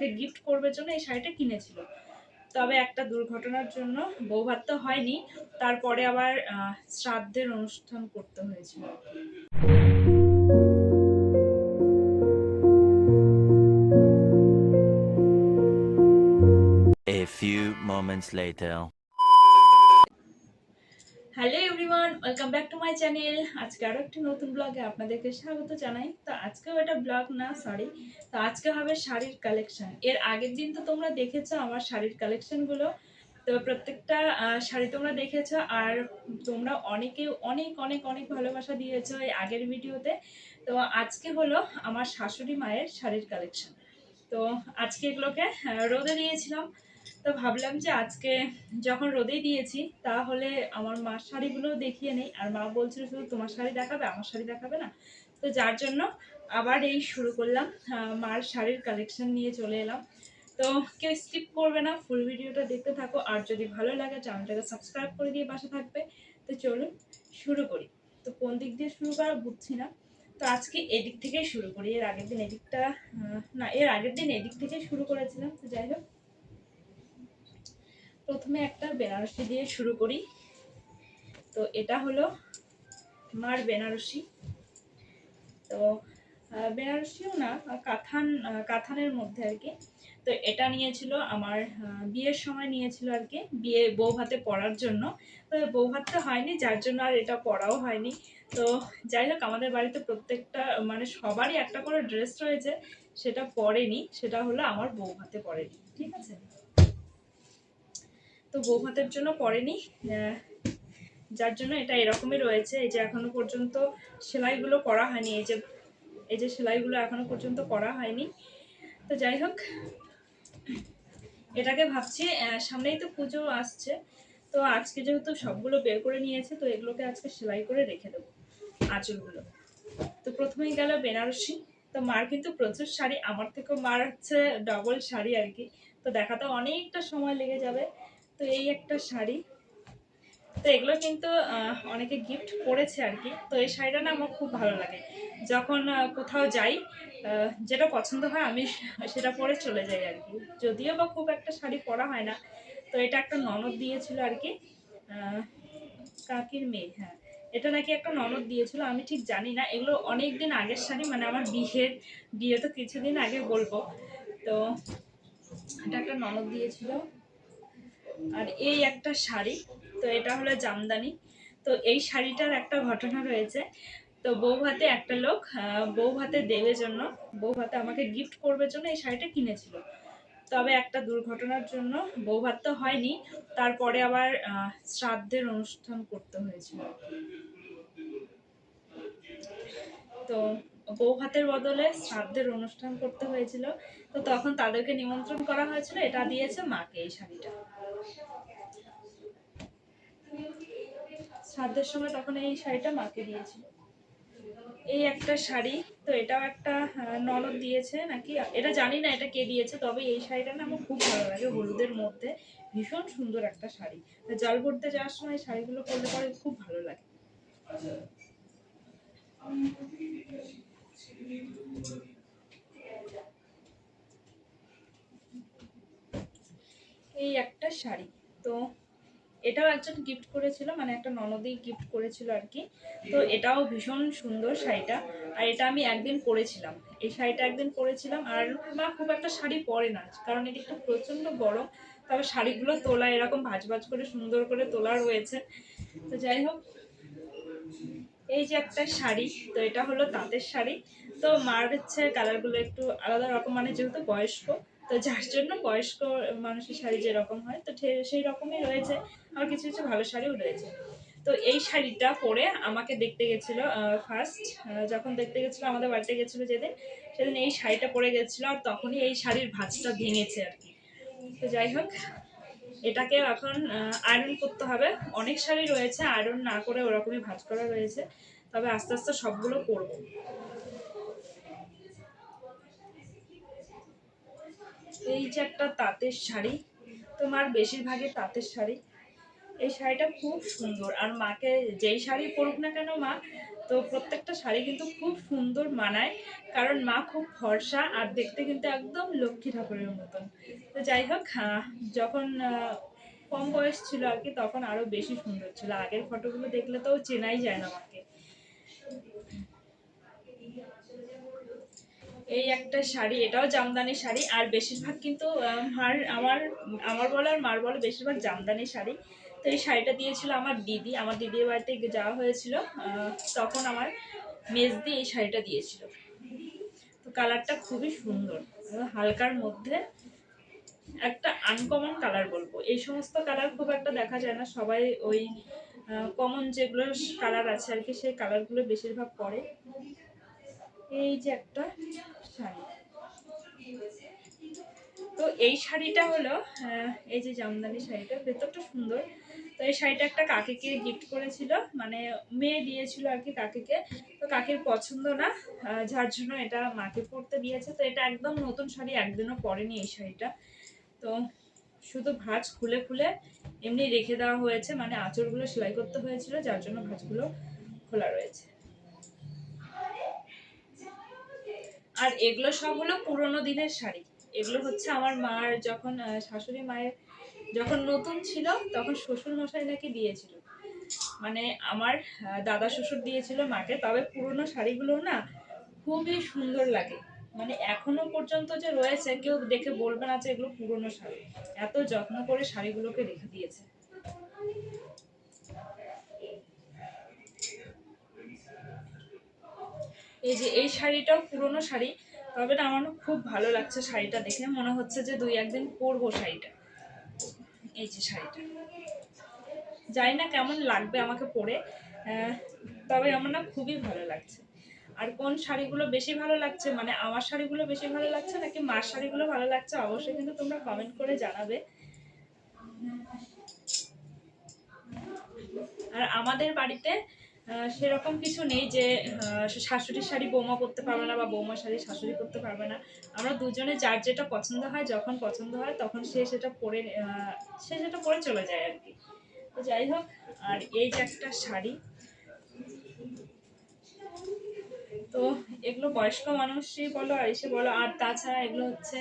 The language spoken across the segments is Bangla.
আমাকে গিফট করবে জন্য এই শাড়িটা কিনেছিল তবে একটা দুর্ঘটনার জন্য বৌভাত তো হয়নি, তারপরে আবার শ্রাদ্ধের অনুষ্ঠান করতে হয়েছিল A few moments later. Welcome back to my channel আজকে আরও একটি নতুন ব্লগে আপনাদেরকে স্বাগত জানাই। তো আজকেও এটা ব্লগ না সরি তো আজকে হবে শাড়ির কালেকশান এর আগের দিন তো তোমরা দেখেছ আমার শাড়ির কালেকশানগুলো তো প্রত্যেকটা শাড়ি তোমরা দেখেছ। আর তোমরা অনেকে অনেক অনেক অনেক ভালোবাসা দিয়েছ এই আগের ভিডিওতে। তো আজকে হলো আমার শাশুড়ি মায়ের শাড়ির কালেকশন তো আজকে এগুলোকে রোদে দিয়েছিলাম। তো ভাবলাম যে আজকে যখন রোদেই দিয়েছি, তাহলে আমার মার শাড়িগুলো দেখিয়ে নেই। আর মা বলছিল শুধু তোমার শাড়ি দেখাবে, আমার শাড়ি দেখাবে না। তো যার জন্য আবার এই শুরু করলাম মার শাড়ির কালেকশন নিয়ে চলে এলাম। তো কেউ স্কিপ করবে না ফুল ভিডিওটা দেখতে থাকো। আর যদি ভালো লাগে চ্যানেলটাকে সাবস্ক্রাইব করে দিয়ে পাশে থাকবে। তো চলুন শুরু করি। তো কোন দিক দিয়ে শুরু করা বুঝছি না। তো আজকে এদিক থেকেই শুরু করি। এর আগের দিন এদিকটা না, এর আগের দিন এদিক থেকেই শুরু করেছিলাম। তো যাই হোক। প্রথমে একটা বেনারসি দিয়ে শুরু করি। তো এটা হলো মার বেনারসি। তো বেনারসিও না, কাথান কাথানের মধ্যে আর কি। তো এটা নিয়েছিল আমার বিয়ের সময় নিয়েছিল আর কি, বিয়ে বউ ভাতে পড়ার জন্য। তো বউ ভাতটা হয়নি, যার জন্য আর এটা পড়াও হয়নি। তো যাই হোক, আমাদের বাড়িতে প্রত্যেকটা মানে সবারই একটা করে ড্রেস রয়েছে, সেটা পরেনি, সেটা হলো আমার বউ ভাতে পরেনি, ঠিক আছে? তো বউ ভাতের জন্য পড়েনি। যার জন্য এটা এরকমই রয়েছে। এই যে এখনও পর্যন্ত সেলাইগুলো করা হয়নি। এই যে এই যে সেলাইগুলো এখনও পর্যন্ত করা হয়নি। তো যাই হোক, এটাকে ভাবছি সামনেই তো পুজো আসছে। তো আজকে যেহেতু সবগুলো বের করে নিয়েছে, তো এগুলোকে আজকে সেলাই করে রেখে দেবো আঁচলগুলো। তো প্রথমেই গেল বেনারসি। তো মার কিন্তু প্রচুর শাড়ি। আমার থেকেও মার হচ্ছে ডবল শাড়ি আর কি। তো দেখাতে অনেকটা সময় লেগে যাবে। তো এই একটা শাড়ি। তো এগুলো কিন্তু অনেকে গিফট করেছে আর কি। তো এই শাড়িটা না আমার খুব ভালো লাগে। যখন কোথাও যাই যেটা পছন্দ হয় আমি সেটা পরে চলে যাই আর কি। যদিও বা খুব একটা শাড়ি পরা হয় না। তো এটা একটা ননদ দিয়েছিল আর কি। কাকির মেয়ে হ্যাঁ। এটা নাকি একটা ননদ দিয়েছিল, আমি ঠিক জানি না। এগুলো অনেক দিন আগের শাড়ি মানে আমার বিয়ের বিয়ে তো কিছুদিন আগে বলব। তো এটা একটা ননদ দিয়েছিল। আর এই একটা শাড়ি, তো এটা হলো জামদানি। তো এই শাড়িটার একটা ঘটনা রয়েছে। তো বউ ভাতে একটা লোক বউ ভাতে দেবে জন্য বউ ভাতে আমাকে গিফট করবে জন্য এই শাড়িটা কিনেছিল। তবে একটা দুর্ঘটনার জন্য বউ ভাত তো হয়নি, তারপরে আবার শ্রাদ্ধের অনুষ্ঠান করতে হয়েছিল। তো বউ ভাতের বদলে শ্রাদ্ধের অনুষ্ঠান করতে হয়েছিল। তো তখন তাদেরকে নিমন্ত্রণ করা হয়েছিল, এটা দিয়েছে মাকে এই শাড়িটা। শ্রাদ্ধের সময় তখন এই শাড়িটা মাকে দিয়েছিল। এই একটা শাড়ি, তো এটাও একটা ননদ দিয়েছে নাকি? এটা জানি না এটা কে দিয়েছে, তবে এই শাড়িটা না আমার খুব ভালো লাগে হলুদের মধ্যে। ভীষণ সুন্দর একটা শাড়ি। জল ভরতে যাওয়ার সময় এই শাড়িগুলো পরলে পরে খুব ভালো লাগে। এই একটা শাড়ি, তো এটাও একজন গিফট করেছিল মানে একটা ননদেই গিফট করেছিল আর কি। তো এটাও ভীষণ সুন্দর শাড়িটা। আর এটা আমি একদিন পরেছিলাম। এই শাড়িটা একদিন পরেছিলাম আর মা খুব একটা শাড়ি পরে না, কারণ এটি একটু প্রচণ্ড গরম। তবে শাড়িগুলো তোলা, এরকম ভাজ ভাজ করে সুন্দর করে তোলা রয়েছে। তো যাই হোক, এই যে একটা শাড়ি, তো এটা হলো তাঁতের শাড়ি। তো মার হচ্ছে কালারগুলো একটু আলাদা রকম মানে যেহেতু বয়স্ক তো যার জন্য বয়স্ক মানুষের শাড়ি যেরকম হয়, তো সেই রকমই রয়েছে। আর কিছু কিছু ভালো শাড়িও রয়েছে। তো এই শাড়িটা পরে আমাকে দেখতে গেছিল ফার্স্ট যখন দেখতে গেছিল, আমাদের বাড়িতে গেছিল যেদিন, সেদিন এই শাড়িটা পরে গেছিল আর তখনই এই শাড়ির ভাঁজটা ভেঙেছে আর কি। তো যাই হোক, এটাকে এখন আয়রন করতে হবে। অনেক শাড়ি রয়েছে আয়রন না করে ওরকমই ভাঁজ করা রয়েছে। তবে আস্তে আস্তে সবগুলো করব। এই যে একটা তাঁতের শাড়ি তোমার বেশিরভাগই তাঁতের শাড়ি। এই শাড়িটা খুব সুন্দর। আর মাকে যেই শাড়ি পরুক না কেন মা তো প্রত্যেকটা শাড়ি কিন্তু খুব সুন্দর মানায়। কারণ মা খুব ফর্সা আর দেখতে কিন্তু একদম লক্ষ্মী ঠাকুরের মতন। তো যাই হোক আহ, যখন কম বয়স ছিল আর কি তখন আরও বেশি সুন্দর ছিল। আগের ফটোগুলো দেখলে তো চেনাই যায় না আমাকে এই একটা শাড়ি, এটাও জামদানি শাড়ি, আর বেশিরভাগ কিন্তু মার, আমার আমার বলো আর মার বলো বেশিরভাগ জামদানি শাড়ি। তো এই শাড়িটা দিয়েছিল আমার দিদি, আমার দিদির বাড়িতে যাওয়া হয়েছিল তখন আমার মেজদি এই শাড়িটা দিয়েছিল। তো কালারটা খুবই সুন্দর হালকার মধ্যে একটা আনকমন কালার বলব। এই সমস্ত কালার খুব একটা দেখা যায় না, সবাই ওই কমন যেগুলো কালার আছে আর কি, সেই কালারগুলো বেশিরভাগ পরে। এই যে একটা শাড়ি। তো এই শাড়িটা হলো এই যে জামদানি শাড়িটা, ভেতরটা সুন্দর। তো এই শাড়িটা একটা কাকিকে গিফট করেছিল মানে মেয়ে দিয়েছিল আর কি কাকিকে। তো কাকির পছন্দ না যার জন্য এটা মাকে পরতে দিয়েছে। তো এটা একদম নতুন শাড়ি, একদিনও পরেনি এই শাড়িটা। তো শুধু ভাঁজ খুলে খুলে এমনি রেখে দেওয়া হয়েছে মানে আঁচড়গুলো সেলাই করতে হয়েছিল, যার জন্য ভাঁজগুলো খোলা রয়েছে। আর এগুলো সব হলো পুরোনো দিনের শাড়ি। এগুলো হচ্ছে আমার মার যখন শাশুড়ি মায়ের যখন নতুন ছিল, তখন শ্বশুর মশাই নাকি দিয়েছিল। মানে আমার দাদা শ্বশুর দিয়েছিল মাকে, তবে পুরোনো শাড়িগুলো না খুবই সুন্দর লাগে। মানে এখনও পর্যন্ত যে রয়েছে, কেউ দেখে বলবে না যে এগুলো পুরোনো শাড়ি। এত যত্ন করে শাড়িগুলোকে রেখে দিয়েছে। এই যে এই শাড়িটাও পুরনো শাড়ি, তবে না আমার খুব ভালো লাগছে শাড়িটা দেখে। মনে হচ্ছে যে দুই একদিন পরবো শাড়িটা। এই যে শাড়িটা। জানি না কেমন লাগবে আমাকে পরে তবে আমার না খুবই ভালো লাগছে। আর কোন শাড়িগুলো বেশি ভালো লাগছে মানে আমার শাড়িগুলো বেশি ভালো লাগছে নাকি মার শাড়িগুলো ভালো লাগছে, অবশ্যই কিন্তু তোমরা কমেন্ট করে জানাবে। আর আমাদের বাড়িতে সেরকম কিছু নেই যে শাশুড়ির শাড়ি বৌমা করতে পারবে না বা বৌমা শাড়ি শাশুড়ি করতে পারবে না। আমরা দুজনে যার যেটা পছন্দ হয়, যখন পছন্দ হয়, তখন সে সেটা পরে সে সেটা পরে চলে যায় আর কি। তো যাই হোক, আর এই যে একটা শাড়ি। তো এগুলো বয়স্ক মানুষই বলো, আর এসে বলো। আর তাছাড়া এগুলো হচ্ছে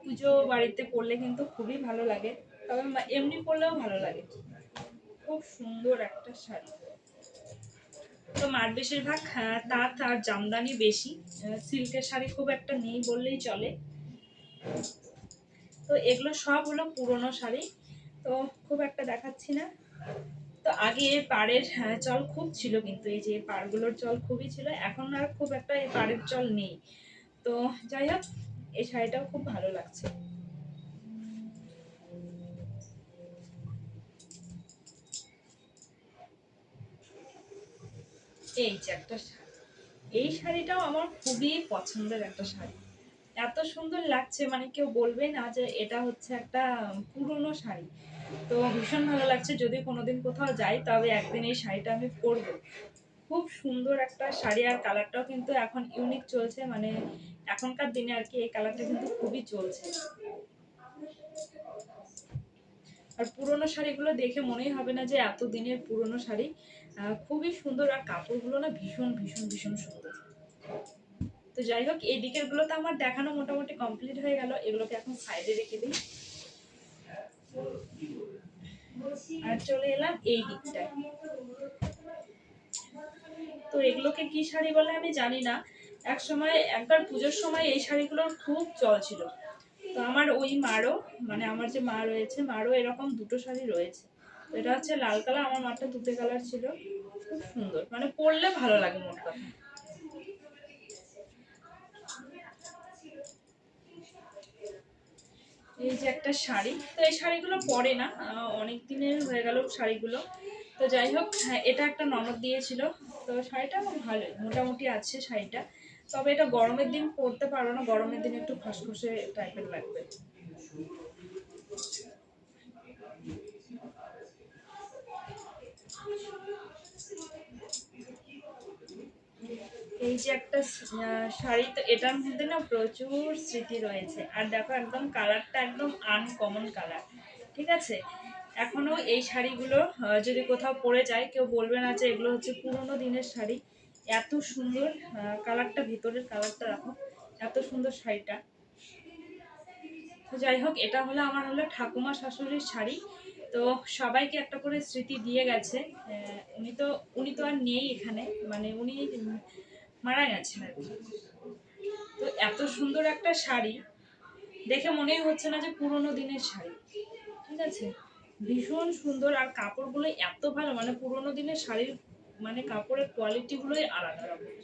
পুজো বাড়িতে পরলে কিন্তু খুবই ভালো লাগে। তবে এমনি পরলেও ভালো লাগে। খুব সুন্দর একটা শাড়ি। তো মার বেশিরভাগ আহ, তাঁত আর জামদানি বেশি। সিল্কের শাড়ি খুব একটা নেই বললেই চলে। তো এগুলো সব হলো পুরনো শাড়ি তো খুব একটা দেখাচ্ছি না। তো আগে পাড়ের আহ, চল খুব ছিল কিন্তু এই যে পাড়গুলোর চল খুবই ছিল এখন আর খুব একটা এই পাড়ের চল নেই। তো যাই হোক এই শাড়িটাও খুব ভালো লাগছে। এই যে একটা শাড়ি। এই শাড়িটাও আমার খুবই পছন্দের একটা শাড়ি। এত সুন্দর লাগছে মানে কেউ বলবে না যে এটা হচ্ছে একটা পুরনো শাড়ি। তো ভীষণ ভালো লাগছে, যদি কোনোদিন কোথাও যাই তবে একদিন এই শাড়িটা আমি পরবো। খুব সুন্দর একটা শাড়ি আর কালারটাও কিন্তু এখন ইউনিক চলছে মানে এখনকার দিনে আর কি এই কালারটা কিন্তু খুবই চলছে। আর পুরোনো শাড়িগুলো দেখে মনেই হবে না যে এত দিনের পুরোনো শাড়ি। খুবই সুন্দর। আর কাপড়গুলো না ভীষণ ভীষণ ভীষণ সুন্দর। তো যাই হোক, এই দিকেরগুলো তো আমার দেখানো মোটামুটি কমপ্লিট হয়ে গেল। এগুলোকে এখন সাইডে রেখে দিই। আর চলে এলাম এই দিকটায়। তো এগুলোকে কি শাড়ি বলে আমি জানি না। এক সময় একবার পুজোর সময় এই শাড়িগুলোর খুব চল ছিল। তো আমার ওই মারও মানে আমার যে মা রয়েছে, মারও এরকম দুটো শাড়ি রয়েছে। এটা হচ্ছে লাল কালার আমার মারটা দুটো কালার ছিল। খুব সুন্দর মানে পরলে ভালো লাগে মোট এই যে একটা শাড়ি তো এই শাড়িগুলো পরে না অনেক দিনের হয়ে গেল শাড়িগুলো। তো যাই হোক হ্যাঁ, এটা একটা ননদ দিয়েছিল তো শাড়িটা খুব ভালোই মোটামুটি আছে শাড়িটা। তবে এটা গরমের দিন পরতে পারো না গরমের দিন একটু খসখসে টাইপের লাগবে। এই যে একটা শাড়ি তো এটার মধ্যে না প্রচুর স্মৃতি রয়েছে। আর দেখো একদম কালারটা একদম আনকমন কালার, ঠিক আছে? এখনও এই শাড়িগুলো যদি কোথাও পরে যায়, কেউ বলবে না যে এগুলো হচ্ছে পুরোনো দিনের শাড়ি। এত সুন্দর কালারটা, ভিতরের কালারটা দেখো, এত সুন্দর শাড়িটা। তো যাই হোক, এটা হলো আমার হলো ঠাকুমা শাশুড়ির শাড়ি। তো সবাইকে একটা করে স্মৃতি দিয়ে গেছে। উনি তো উনি তো আর নেই এখানে। মানে উনি মারা গেছে। আর। তো এত সুন্দর একটা শাড়ি, দেখে মনেই হচ্ছে না যে পুরোনো দিনের শাড়ি। ঠিক আছে? ভীষণ সুন্দর আর কাপড়গুলো এত ভালো মানে পুরোনো দিনের শাড়ির মানে কাপড়ের কোয়ালিটিগুলোই আলাদা রকম।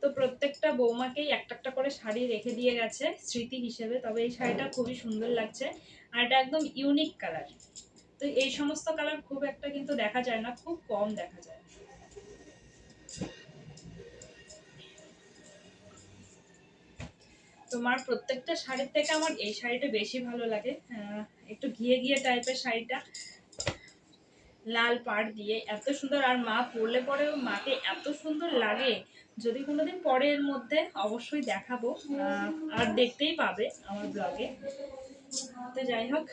তো প্রত্যেকটা বৌমাকেই একটা একটা করে শাড়ি রেখে দিয়ে গেছে স্মৃতি হিসেবে, তবে এই শাড়িটা খুবই সুন্দর লাগছে আর এটা একদম ইউনিক কালার তো এই সমস্ত কালার খুব একটা কিন্তু দেখা যায় না, খুব কম দেখা যায়। তোমার প্রত্যেকটা শাড়ির থেকে আমার এই শাড়িটা বেশি ভালো লাগে। একটু ঘিয়ে ঘিয়ে টাইপের শাড়িটা। লাল পাড় দিয়ে এত সুন্দর, আর মা পরলে পরে মাকে এত সুন্দর লাগে। যদি কোনোদিন পরে এর মধ্যে অবশ্যই দেখাবো। আর দেখতেই পাবে আমার ব্লগে তো যাই হোক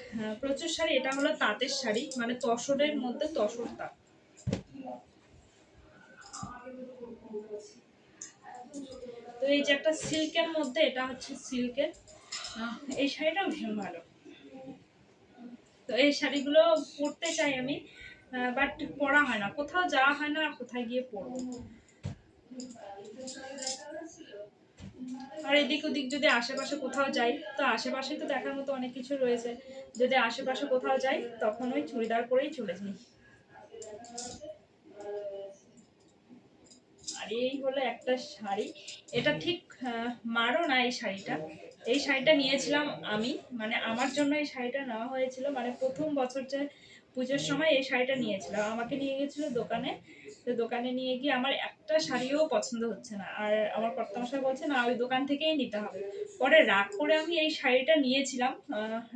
প্রচুর শাড়ি, এটা হলো তাঁতের শাড়ি মানে তসরের মধ্যে তসর তাঁত। তো এই যে একটা সিল্কের মধ্যে, এটা হচ্ছে সিল্কের এই শাড়িটাও ভীষণ ভালো। তো এই শাড়িগুলো পরতে চাই আমি বাট পরা হয় না। কোথাও যাওয়া হয় না কোথায় গিয়ে পরবো? আর এদিক ওদিক যদি আশেপাশে কোথাও যাই, তো আশেপাশেই তো দেখার মতো অনেক কিছু রয়েছে। যদি আশেপাশে কোথাও যাই, তখন ওই চুড়িদার পরেই চলে যাই আর এই হলো একটা শাড়ি। এটা ঠিক মারও না এই শাড়িটা। এই শাড়িটা নিয়েছিলাম আমি। মানে আমার জন্য এই শাড়িটা নেওয়া হয়েছিল। মানে প্রথম বছর যে পুজোর সময় এই শাড়িটা নিয়েছিলাম আমাকে নিয়ে গেছিল দোকানে। তো দোকানে নিয়ে গিয়ে আমার একটা শাড়িও পছন্দ হচ্ছে না। আর আমার কর্তামশাই বলছে না ওই দোকান থেকেই নিতে হবে। পরে রাগ করে আমি এই শাড়িটা নিয়েছিলাম।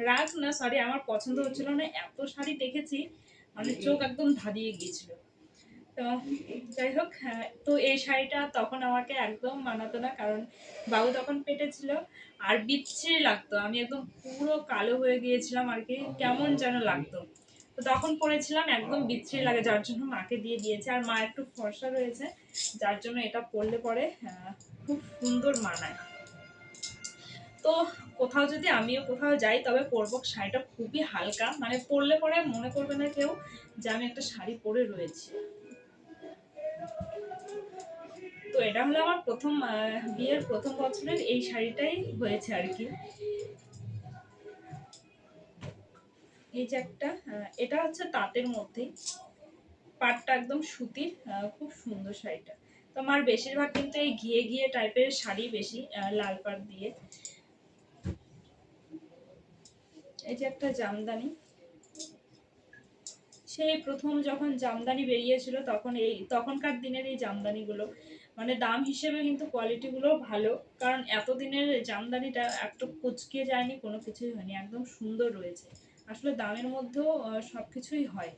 রাগ না সরি আমার পছন্দ হচ্ছিল না। এত শাড়ি দেখেছি মানে চোখ একদম ধাঁধিয়ে গিয়েছিল। তো যাই হোক হ্যাঁ, তো এই শাড়িটা তখন আমাকে একদম মানাতো না কারণ বাবু তখন পেটে ছিল। আর বিচ্ছিরি লাগতো। আমি একদম পুরো কালো হয়ে গিয়েছিলাম আর কি। কেমন যেন লাগতো। তো তখন পরেছিলাম একদম বিচ্ছিরি লাগে যার জন্য মাকে দিয়ে দিয়েছে। আর মা একটু ফর্সা রয়েছে যার জন্য এটা পরলে পরে আহ, খুব সুন্দর মানায়। তো কোথাও যদি আমিও কোথাও যাই তবে পরবো শাড়িটা খুবই হালকা। মানে পরলে পরে মনে করবে না কেউ যে আমি একটা শাড়ি পরে রয়েছি। তো এটা হলো আমার প্রথম বিয়ের প্রথম বছরের এই শাড়িটাই হয়েছে আর কি। এই যে একটা এটা হচ্ছে তাঁতের মধ্যেই। পাটটা একদম সুতির খুব সুন্দর শাড়িটা। তো আমার বেশিরভাগ কিন্তু এই ঘিয়ে ঘিয়ে টাইপের শাড়ি বেশি লাল পাট দিয়ে। এই যে একটা জামদানি। সেই প্রথম যখন জামদানি বেরিয়েছিল, তখন এই, তখনকার দিনের এই জামদানিগুলো মানে দাম হিসেবে কিন্তু কোয়ালিটিগুলো ভালো, কারণ এতদিনের জামদানিটা একটু কুচকিয়ে যায়নি, কোনো কিছুই হয়নি, একদম সুন্দর রয়েছে। আসলে দামের মধ্যেও সবকিছুই হয়।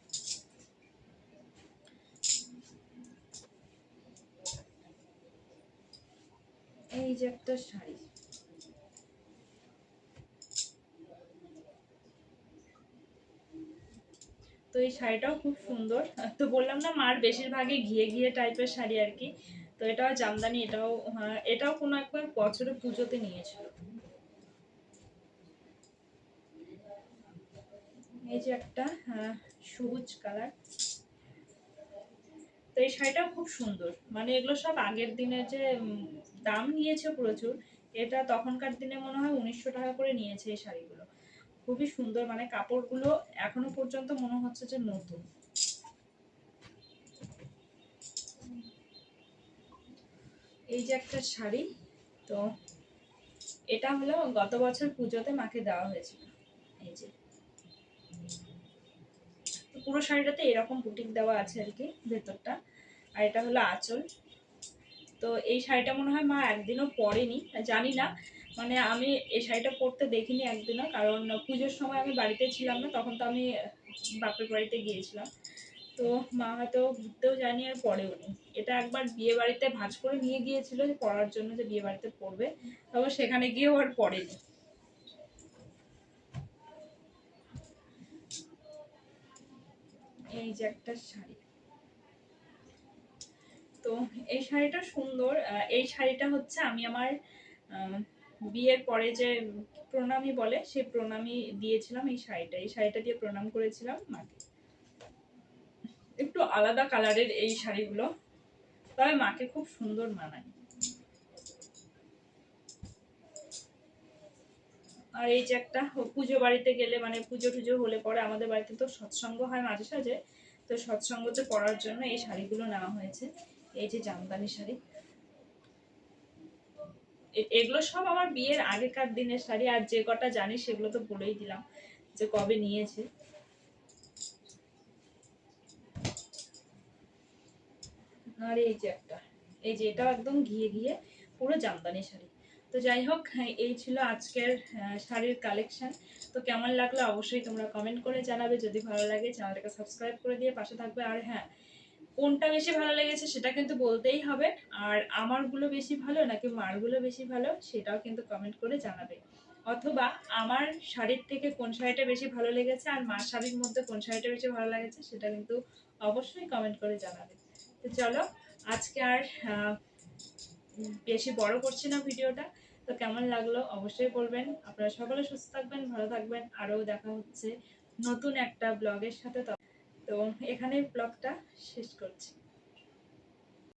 এই যে একটা শাড়ি। তো এই শাড়িটাও খুব সুন্দর। তো বললাম না, মার বেশিরভাগই ঘিয়ে ঘিয়ে টাইপের শাড়ি আর কি। তো এটাও জামদানি, এটাও এটাও কোনো একবার বছরে পুজোতে নিয়েছিল। এই যে একটা সবুজ কালার। তো এই শাড়িটাও খুব সুন্দর। মানে এগুলো সব আগের দিনে যে দাম নিয়েছে প্রচুর, এটা তখনকার দিনে মনে হয় উনিশশো টাকা করে নিয়েছে এই শাড়িগুলো। খুবই সুন্দর মানে কাপড়গুলো এখনও পর্যন্ত মনে হচ্ছে যে নতুন। এই যে একটা শাড়ি, তো এটা হলো গত বছর পুজোতে মাকে দেওয়া হয়েছিল। এই যে। পুরো শাড়িটাতে এরকম বুটিক দেওয়া আছে আর কি, ভেতরটা। আর এটা হলো আঁচল। তো এই শাড়িটা মনে হয় মা একদিনও পরেনি, জানি না। মানে আমি এই শাড়িটা পরতে দেখিনি একদিনও, কারণ পুজোর সময় আমি বাড়িতে ছিলাম না, তখন তো আমি বাপের বাড়িতে গিয়েছিলাম। তো মা হয়তো ঘুরতেও যায়নি আর পরেও নি এটা একবার বিয়ে বাড়িতে ভাঁজ করে নিয়ে গিয়েছিল যে পড়ার জন্য যে বিয়ে বাড়িতে পড়বে তবে সেখানে গিয়েও আর পড়েনি এই যে একটা শাড়ি। তো এই শাড়িটা সুন্দর। এই শাড়িটা হচ্ছে আমি আমার বিয়ের পরে যে প্রণামী বলে সেই প্রণামী দিয়েছিলাম এই শাড়িটা। এই শাড়িটা দিয়ে প্রণাম করেছিলাম মাকে। একটু আলাদা কালারের এই শাড়িগুলো, তবে মাকে খুব সুন্দর মানায়। আর এই যে একটা পুজো বাড়িতে গেলে মানে পুজো টুজো হলে পরে আমাদের বাড়িতে তো সৎসঙ্গ হয় মাঝে সাঝে তো সৎসঙ্গতে পরার জন্য এই শাড়িগুলো নেওয়া হয়েছে। এই যে জামদানি শাড়ি। এগুলো সব আমার বিয়ের আগেকার দিনের শাড়ি, আর যে কটা জানি সেগুলো তো বলেই দিলাম যে কবে নিয়েছে। আর এই যে একটা, এই যে এটাও একদম ঘিয়ে ঘিয়ে পুরো জামদানি শাড়ি। তো যাই হোক এই ছিল আজকের শাড়ির কালেকশন তো কেমন লাগল অবশ্যই তোমরা কমেন্ট করে জানাবে। যদি ভালো লাগে চ্যানেলটাকে সাবস্ক্রাইব করে দিয়ে পাশে থাকবে। আর হ্যাঁ কোনটা বেশি ভালো লেগেছে সেটা কিন্তু বলতেই হবে। আর আমারগুলো বেশি ভালো নাকি মারগুলো বেশি ভালো সেটাও কিন্তু কমেন্ট করে জানাবে। অথবা আমার শাড়ির থেকে কোন শাড়িটা বেশি ভালো লেগেছে আর মার শাড়ির মধ্যে কোন শাড়িটা বেশি ভালো লেগেছে সেটা কিন্তু অবশ্যই কমেন্ট করে জানাবে। তো চলো, আজকে আর বেশি বড় করছি না ভিডিওটা। তো কেমন লাগল অবশ্যই বলবেন। আপনারা সকলে সুস্থ থাকবেন, ভালো থাকবেন। আরও দেখা হচ্ছে নতুন একটা ব্লগের সাথে। তো এখানে ব্লগটা শেষ করছি।